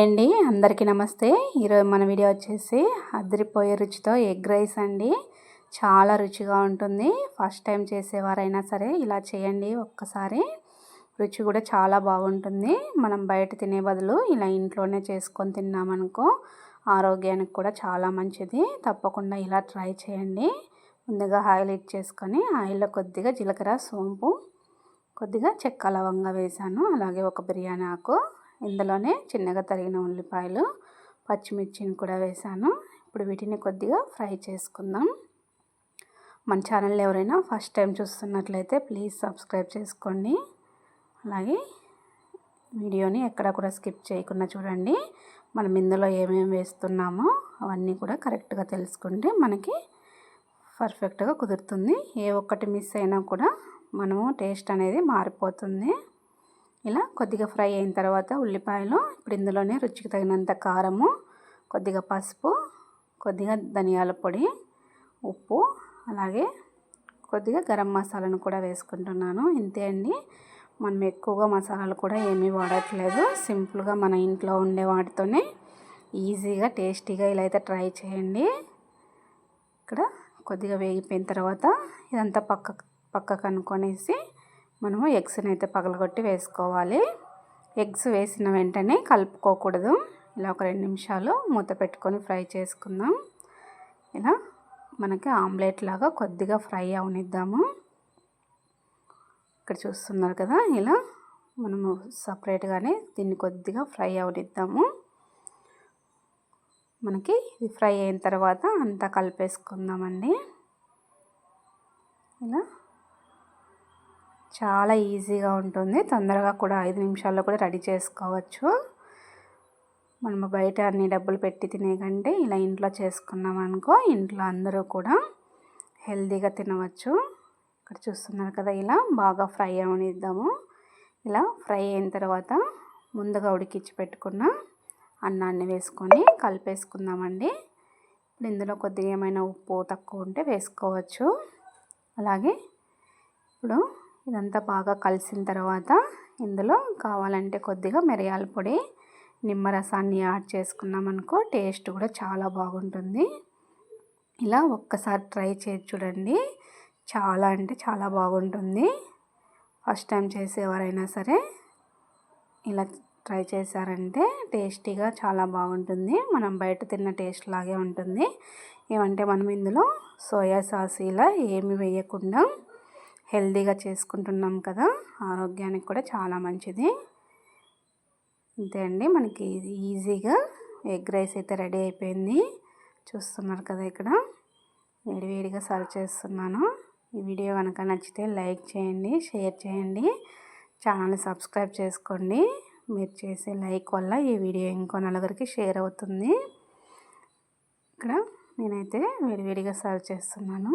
అండి అందరికీ నమస్తే. ఈరోజు మన వీడియో వచ్చేసి అదిరిపోయే రుచితో ఎగ్ రైస్ అండి. చాలా రుచిగా ఉంటుంది. ఫస్ట్ టైం చేసేవారైనా సరే ఇలా చేయండి ఒక్కసారి. రుచి కూడా చాలా బాగుంటుంది. మనం బయట తినే బదులు ఇలా ఇంట్లోనే చేసుకొని తిన్నామనుకో ఆరోగ్యానికి కూడా చాలా మంచిది. తప్పకుండా ఇలా ట్రై చేయండి. ముందుగా ఆయిల్ ఇట్ చేసుకొని ఆయిల్లో కొద్దిగా జీలకర్ర సోంపు కొద్దిగా చెక్క లవంగా వేసాను. అలాగే ఒక బిర్యానీ ఆకు. ఇందులోనే చిన్నగా తరిగిన ఉల్లిపాయలు పచ్చిమిర్చిని కూడా వేసాను. ఇప్పుడు వీటిని కొద్దిగా ఫ్రై చేసుకుందాం. మన ఛానల్ ఎవరైనా ఫస్ట్ టైం చూస్తున్నట్లయితే ప్లీజ్ సబ్స్క్రైబ్ చేసుకోండి. అలాగే వీడియోని ఎక్కడ కూడా స్కిప్ చేయకుండా చూడండి. మనం ఇందులో ఏమేమి వేస్తున్నామో అవన్నీ కూడా కరెక్ట్గా తెలుసుకుంటే మనకి పర్ఫెక్ట్గా కుదురుతుంది. ఏ ఒక్కటి మిస్ అయినా కూడా మనము టేస్ట్ అనేది మారిపోతుంది. ఇలా కొద్దిగా ఫ్రై అయిన తర్వాత ఉల్లిపాయలు ఇప్పుడు ఇందులోనే రుచికి తగినంత కారము కొద్దిగా పసుపు కొద్దిగా ధనియాల పొడి ఉప్పు అలాగే కొద్దిగా గరం మసాలాను కూడా వేసుకుంటున్నాను. ఇంతే అండి. మనం ఎక్కువగా మసాలాలు కూడా ఏమీ వాడట్లేదు. సింపుల్గా మన ఇంట్లో ఉండే వాటితోనే ఈజీగా టేస్టీగా ఇలా అయితే ట్రై చేయండి. ఇక్కడ కొద్దిగా వేగిపోయిన తర్వాత ఇదంతా పక్క పక్కకు అనుకొనేసి మనము ఎగ్స్ని అయితే పగలగొట్టి వేసుకోవాలి. ఎగ్స్ వేసిన వెంటనే కలుపుకోకూడదు. ఇలా ఒక రెండు నిమిషాలు మూత పెట్టుకొని ఫ్రై చేసుకుందాం. ఇలా మనకి ఆమ్లెట్ లాగా కొద్దిగా ఫ్రై అవనిద్దాము. ఇక్కడ చూస్తున్నారు కదా ఇలా మనము సపరేట్గానే దీన్ని కొద్దిగా ఫ్రై అవనిద్దాము. మనకి ఇది ఫ్రై అయిన తర్వాత అంతా కలిపేసుకుందామండి. ఇలా చాలా ఈజీగా ఉంటుంది. తొందరగా కూడా ఐదు నిమిషాల్లో కూడా రెడీ చేసుకోవచ్చు. మనము బయట అన్ని డబ్బులు పెట్టి తినే కంటే ఇలా ఇంట్లో చేసుకున్నాం అనుకో ఇంట్లో అందరూ కూడా హెల్తీగా తినవచ్చు. ఇక్కడ చూస్తున్నారు కదా ఇలా బాగా ఫ్రై అవనిద్దాము. ఇలా ఫ్రై అయిన తర్వాత ముందుగా ఉడికించి పెట్టుకున్న అన్నాన్ని వేసుకొని కలిపేసుకుందామండి. ఇప్పుడు ఇందులో కొద్దిగా ఏమైనా ఉప్పు తక్కువ ఉంటే వేసుకోవచ్చు. అలాగే ఇప్పుడు ఇదంతా బాగా కలిసిన తర్వాత ఇందులో కావాలంటే కొద్దిగా మిరియాల పొడి నిమ్మరసాన్ని యాడ్ చేసుకున్నామనుకో టేస్ట్ కూడా చాలా బాగుంటుంది. ఇలా ఒక్కసారి ట్రై చేసి చూడండి. చాలా అంటే చాలా బాగుంటుంది. ఫస్ట్ టైం చేసేవారైనా సరే ఇలా ట్రై చేశారంటే టేస్టీగా చాలా బాగుంటుంది. మనం బయట తిన్న టేస్ట్ లాగే ఉంటుంది. ఏమంటే మనం ఇందులో సోయా సాస్ ఇలా ఏమి వేయకుండా హెల్తీగా చేసుకుంటున్నాం కదా ఆరోగ్యానికి కూడా చాలా మంచిది. అంతే అండి మనకి ఈజీగా ఎగ్ రైస్ అయితే రెడీ అయిపోయింది. చూస్తున్నారు కదా ఇక్కడ వేడివేడిగా సర్వ్ చేస్తున్నాను. ఈ వీడియో కనుక నచ్చితే లైక్ చేయండి షేర్ చేయండి ఛానల్ సబ్స్క్రైబ్ చేసుకోండి. మీరు చేసే లైక్ వల్ల ఈ వీడియో ఇంకో నలుగురికి షేర్ అవుతుంది. ఇక్కడ నేనైతే వేడివేడిగా సర్వ్ చేస్తున్నాను.